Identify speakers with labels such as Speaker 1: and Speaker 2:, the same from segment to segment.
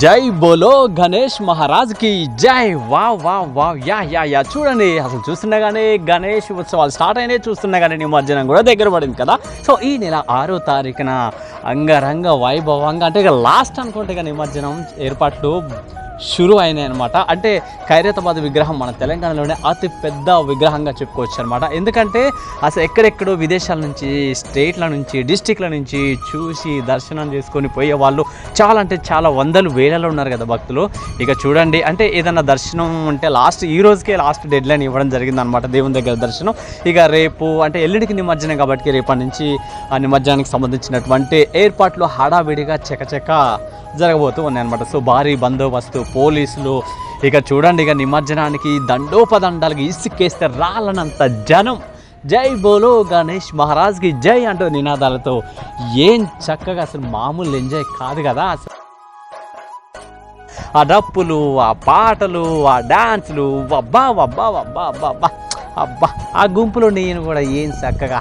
Speaker 1: జై బోలో గణేష్ మహారాజ్కి జై. Wow wow wow. Yeah yeah yeah. చూడండి అసలు చూస్తుండగానే గణేష్ ఉత్సవాలు స్టార్ట్ అయినాయి. చూస్తుండగానే నిమజ్జనం కూడా దగ్గర పడింది కదా. సో ఈ నెల ఆరో తారీఖున అంగరంగ వైభవంగా అంటే ఇక లాస్ట్ అనుకుంటే ఇక నిమజ్జనం ఏర్పాట్లు షురు అయినాయి అనమాట అంటే ఖైరతాబాద్ విగ్రహం మన తెలంగాణలోనే అతి పెద్ద విగ్రహంగా చెప్పుకోవచ్చు అనమాట ఎందుకంటే అసలు ఎక్కడెక్కడో విదేశాల నుంచి స్టేట్ల నుంచి డిస్టిక్ల నుంచి చూసి దర్శనం చేసుకొని పోయే వాళ్ళు చాలా అంటే చాలా వందలు వేలలో ఉన్నారు కదా భక్తులు. ఇక చూడండి అంటే ఏదైనా దర్శనం అంటే లాస్ట్ ఈ రోజుకే లాస్ట్ డెడ్ లైన్ ఇవ్వడం జరిగింది అనమాట దేవుని దగ్గర దర్శనం. ఇక రేపు అంటే ఎల్లుడికి నిమజ్జనం కాబట్టి రేపటి నుంచి ఆ నిమజ్జనానికి సంబంధించినటువంటి ఏర్పాట్లు హడావిడిగా చకచక జరగబోతూ ఉన్నాయి అనమాట సో భారీ బందోబస్తు పోలీసులు. ఇక చూడండి ఇక నిమజ్జనానికి దండోపదండాలకి ఇసుకేస్తే రాలనంత జనం. జై బోలో గణేష్ మహారాజ్కి జై అంటూ నినాదాలతో ఏం చక్కగా అసలు మామూలు ఎంజాయ్ కాదు కదా. అసలు ఆ డప్పులు ఆ పాటలు ఆ డాన్సులు అబ్బా అబ్బా అబ్బా అబ్బా అబ్బా అబ్బా ఆ గుంపులో నేను కూడా ఏం చక్కగా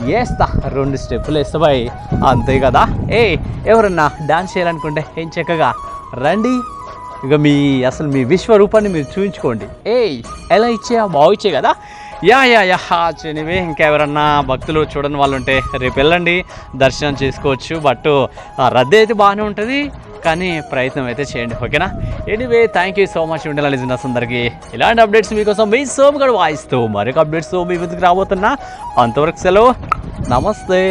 Speaker 1: వేస్తా రెండు స్టెప్పులు వేస్తాయి అంతే కదా. ఏ ఎవరన్నా డాన్స్ చేయాలనుకుంటే ఏం చక్కగా రండి. ఇక మీ అసలు మీ విశ్వరూపాన్ని మీరు చూపించుకోండి ఏయ్ ఎలా ఇచ్చే బాగు ఇచ్చే కదా? యా యా యా ఎనివే ఇంకెవరన్నా భక్తులు చూడని వాళ్ళు ఉంటే రేపు వెళ్ళండి దర్శనం చేసుకోవచ్చు. బట్ ఆ రద్దీ అయితే బాగానే ఉంటుంది కానీ ప్రయత్నం అయితే చేయండి ఓకేనా? Anyway thank you so much ఉండాలి లిజినర్స్ అందరికీ. ఇలాంటి అప్డేట్స్ మీకోసం మీ సోమ్ కూడా వాయిస్తూ మరొక అప్డేట్స్ మీ ముందుకు రాబోతున్నా. అంతవరకు సెలవు. నమస్తే.